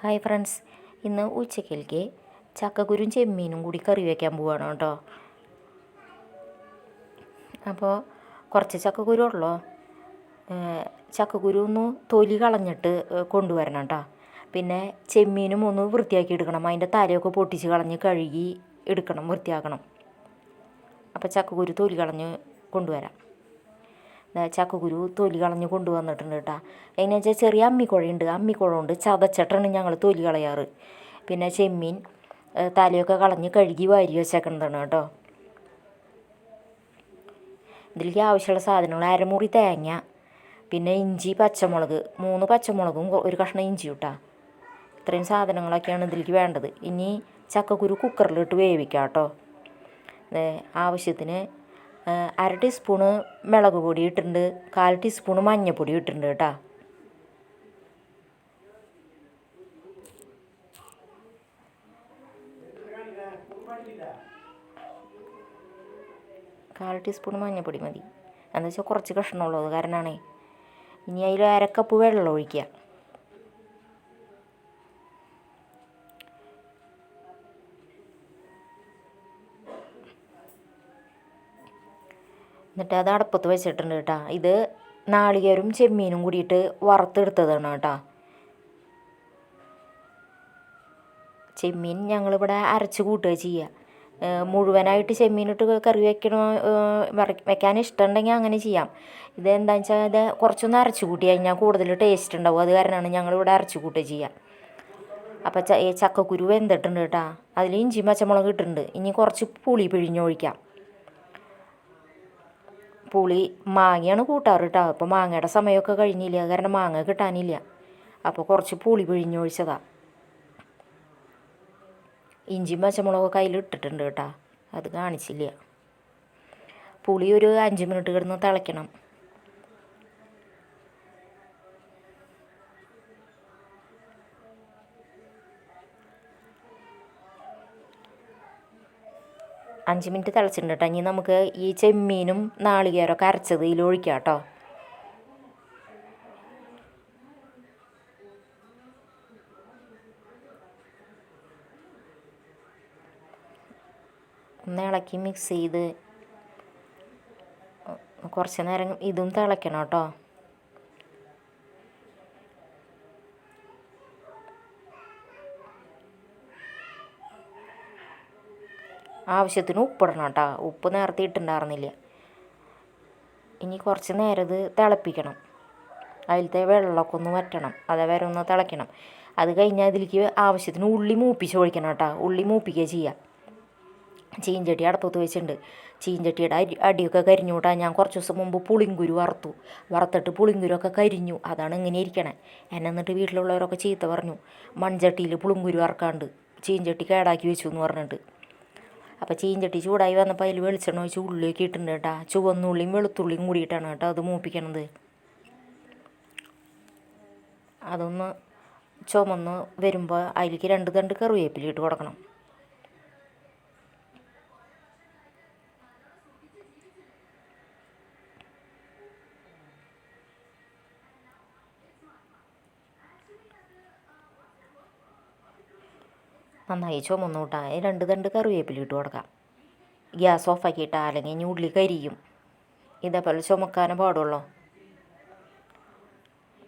Hi friends. ഇന്ന് ഉച്ചക്കലേക്ക് ചക്കക്കുരും ചെമ്മീനും കൂടി കറി വയ്ക്കാൻ പോവാണ് കേട്ടോ. അപ്പോൾ കുറച്ച് ചക്കക്കുരു ഉള്ളോ? ചക്കക്കുരു ഒന്ന് തൊലി കളഞ്ഞിട്ട് കൊണ്ടുവരണം കേട്ടോ. പിന്നെ ചെമ്മീനും ഒന്ന് വൃത്തിയാക്കി എടുക്കണം. അതിന്റെ തലയൊക്കെ പൊട്ടിച്ച് കളഞ്ഞ് കഴുകി എടുക്കണം വൃത്തിയാക്കണം. അപ്പോൾ ചക്കക്കുരു തൊലി കളഞ്ഞ് കൊണ്ടുവരാം. ചക്കക്കുരു തൊലി കളഞ്ഞ് കൊണ്ടുവന്നിട്ടുണ്ട് കേട്ടോ. എങ്ങനെയാ വെച്ചാൽ ചെറിയ അമ്മിക്കുഴയുണ്ട്. അമ്മിക്കുഴ കൊണ്ട് ചതച്ചിട്ടാണ് ഞങ്ങൾ തൊലി കളയാറ്. പിന്നെ ചെമ്മീൻ തലയൊക്കെ കളഞ്ഞ് കഴുകി വാരി വെച്ചേക്കുന്നതാണ് കേട്ടോ. ഇതിലേക്ക് ആവശ്യമുള്ള സാധനങ്ങൾ അരമുറി തേങ്ങ പിന്നെ ഇഞ്ചി പച്ചമുളക് മൂന്ന് പച്ചമുളകും ഒരു കഷ്ണം ഇഞ്ചി ഇട്ടാ. ഇത്രയും സാധനങ്ങളൊക്കെയാണ് ഇതിലേക്ക് വേണ്ടത്. ഇനി ചക്കക്കുരു കുക്കറിലിട്ട് വേവിക്കാം കേട്ടോ. ആവശ്യത്തിന് അര ടീസ്പൂണ് മുളക് പൊടി ഇട്ടിട്ടുണ്ട് കാൽ ടീസ്പൂണ് മഞ്ഞൾപ്പൊടി ഇട്ടിട്ടുണ്ട് കേട്ടോ. കാൽ ടീസ്പൂൺ മഞ്ഞൾപ്പൊടി മതി. എന്താ വെച്ചാൽ കുറച്ച് കഷ്ണമുള്ളത് കാരണമാണേ ഇനി അതിൽ അരക്കപ്പ് വെള്ളം ഒഴിക്കുക. എന്നിട്ട് അത് അടപ്പത്ത് വെച്ചിട്ടുണ്ട് കേട്ടോ. ഇത് നാളികേരും ചെമ്മീനും കൂടിയിട്ട് വറുത്തെടുത്തതാണ് കേട്ടോ. ചെമ്മീൻ ഞങ്ങളിവിടെ അരച്ച് കൂട്ടുക ചെയ്യുക മുഴുവനായിട്ട് ചെമ്മീനിട്ട് കറി വെക്കണോ വെക്കാൻ ഇഷ്ടമുണ്ടെങ്കിൽ അങ്ങനെ ചെയ്യാം. ഇത് എന്താണെന്ന് വെച്ചാൽ ഇത് കുറച്ചൊന്ന് അരച്ച് കൂട്ടി കഴിഞ്ഞാൽ കൂടുതൽ ടേസ്റ്റ് ഉണ്ടാവും. അത് കാരണമാണ് ഞങ്ങളിവിടെ അരച്ച് കൂട്ടുക ചെയ്യുക അപ്പം ചക്കക്കുരു വെന്തിട്ടുണ്ട് കേട്ടോ. അതിൽ ഇഞ്ചി പച്ചമുളക് ഇട്ടിട്ടുണ്ട്. ഇനി കുറച്ച് പുളി പിഴിഞ്ഞൊഴിക്കാം. പുളി മാങ്ങയാണ് കൂട്ടാറ് കേട്ടോ അപ്പോൾ മാങ്ങയുടെ സമയമൊക്കെ കഴിഞ്ഞില്ല? കാരണം മാങ്ങ കിട്ടാനില്ല. അപ്പോൾ കുറച്ച് പുളി പിഴിഞ്ഞൊഴിച്ചതാണ് ഇഞ്ചി പച്ചമുളകൊക്കെ അതിൽ ഇട്ടിട്ടുണ്ട് കേട്ടോ അത് കാണിച്ചില്ല. പുളി ഒരു അഞ്ച് മിനിറ്റ് കിടന്ന് തിളയ്ക്കണം. അഞ്ച് മിനിറ്റ് തിളച്ചിട്ടുണ്ട് കേട്ടോ. ഇനി നമുക്ക് ഈ ചെമ്മീനും നാളികേരമൊക്കെ അരച്ചത് ഇതിൽ ഒഴിക്കാം കേട്ടോ. ഒന്ന് ഇളക്കി മിക്സ് ചെയ്ത് കുറച്ച് നേരം ഇതും തിളയ്ക്കണം കേട്ടോ. ആവശ്യത്തിന് ഉപ്പിടണം കേട്ടോ. ഉപ്പ് നേരത്തെ ഇട്ടുണ്ടായിരുന്നില്ല ഇനി കുറച്ച് നേരം ഇത് തിളപ്പിക്കണം. അതിലത്തെ വെള്ളമൊക്കെ ഒന്ന് വറ്റണം. അതേവരെ ഒന്ന് തിളയ്ക്കണം. അത് കഴിഞ്ഞാൽ അതിലേക്ക് ആവശ്യത്തിന് ഉള്ളി മൂപ്പിച്ച് ഒഴിക്കണം കേട്ടോ. ഉള്ളി മൂപ്പിക്കുക ചെയ്യുക ചീഞ്ചട്ടി അടുപ്പത്ത് വെച്ചിട്ടുണ്ട്. ചീഞ്ചട്ടിയുടെ അരി അടിയൊക്കെ കരിഞ്ഞു കൂട്ടാ. ഞാൻ കുറച്ച് ദിവസം മുമ്പ് പുളിങ്കുരു വറുത്തു. വറുത്തിട്ട് പുളിങ്കുരുവൊക്കെ കരിഞ്ഞു. അതാണ് ഇങ്ങനെ ഇരിക്കണേ. എന്നെ എന്നിട്ട് വീട്ടിലുള്ളവരൊക്കെ ചീത്ത പറഞ്ഞു. മൺചട്ടിയിൽ പുളിങ്കുരു വറക്കാണ്ട് ചീഞ്ചട്ടി കേടാക്കി വെച്ചു എന്ന് പറഞ്ഞിട്ട്. അപ്പോൾ ചീഞ്ചട്ടി ചൂടായി വന്നപ്പോൾ അതിൽ വെളിച്ചെണ്ണ ഒഴിച്ച് ഉള്ളിലേക്ക് ഇട്ടിട്ടുണ്ട് കേട്ടോ. ചുവന്നുള്ളിയും വെളുത്തുള്ളിയും കൂടിയിട്ടാണ് കേട്ടോ അത് മൂപ്പിക്കണത്. അതൊന്ന് ചുമന്ന് വരുമ്പോൾ അതിലേക്ക് രണ്ട് തണ്ട് കറിവേപ്പില ഇട്ട് കൊടുക്കണം. നന്നായി ചുമന്നു കൂട്ടാൻ രണ്ട് തണ്ട് കറിവേപ്പില ഇട്ട് കൊടുക്കാം. ഗ്യാസ് ഓഫാക്കിയിട്ടാൽ അല്ലെങ്കിൽ ഇനി ഉള്ളി കരിയും. ഇതേപോലെ ചുമക്കാനേ പാടുള്ളൂ.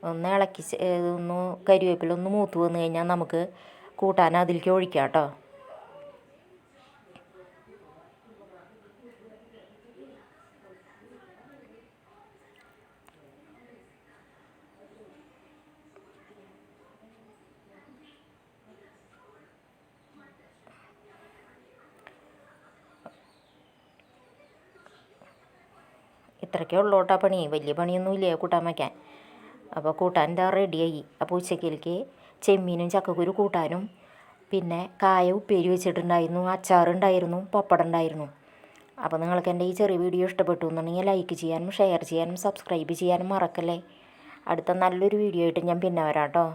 ഒന്ന് ഇളക്കി ഒന്ന് കരിവേപ്പില ഒന്ന് മൂത്ത് വന്നു കഴിഞ്ഞാൽ നമുക്ക് കൂട്ടാൻ അതിലേക്ക് ഒഴിക്കാം കേട്ടോ. ഇത്രയ്ക്കേ ഉള്ളൂ കേട്ടോ പണി. വലിയ പണിയൊന്നുമില്ല കൂട്ടാൻ വയ്ക്കാൻ? അപ്പോൾ കൂട്ടാൻ എന്താ റെഡിയായി. അപ്പോൾ ഉച്ചക്കിലേക്ക് ചെമ്മീനും ചക്കക്കുരു കൂട്ടാനും പിന്നെ കായ ഉപ്പേരി വെച്ചിട്ടുണ്ടായിരുന്നു അച്ചാറുണ്ടായിരുന്നു പപ്പടം ഉണ്ടായിരുന്നു അപ്പോൾ നിങ്ങൾക്ക് എന്റെ ഈ ചെറിയ വീഡിയോ ഇഷ്ടപ്പെട്ടു എന്നുണ്ടെങ്കിൽ ലൈക്ക് ചെയ്യാനും ഷെയർ ചെയ്യാനും സബ്സ്ക്രൈബ് ചെയ്യാനും മറക്കല്ലേ? അടുത്ത നല്ലൊരു വീഡിയോ ആയിട്ട് ഞാൻ പിന്നെ വരാം കേട്ടോ.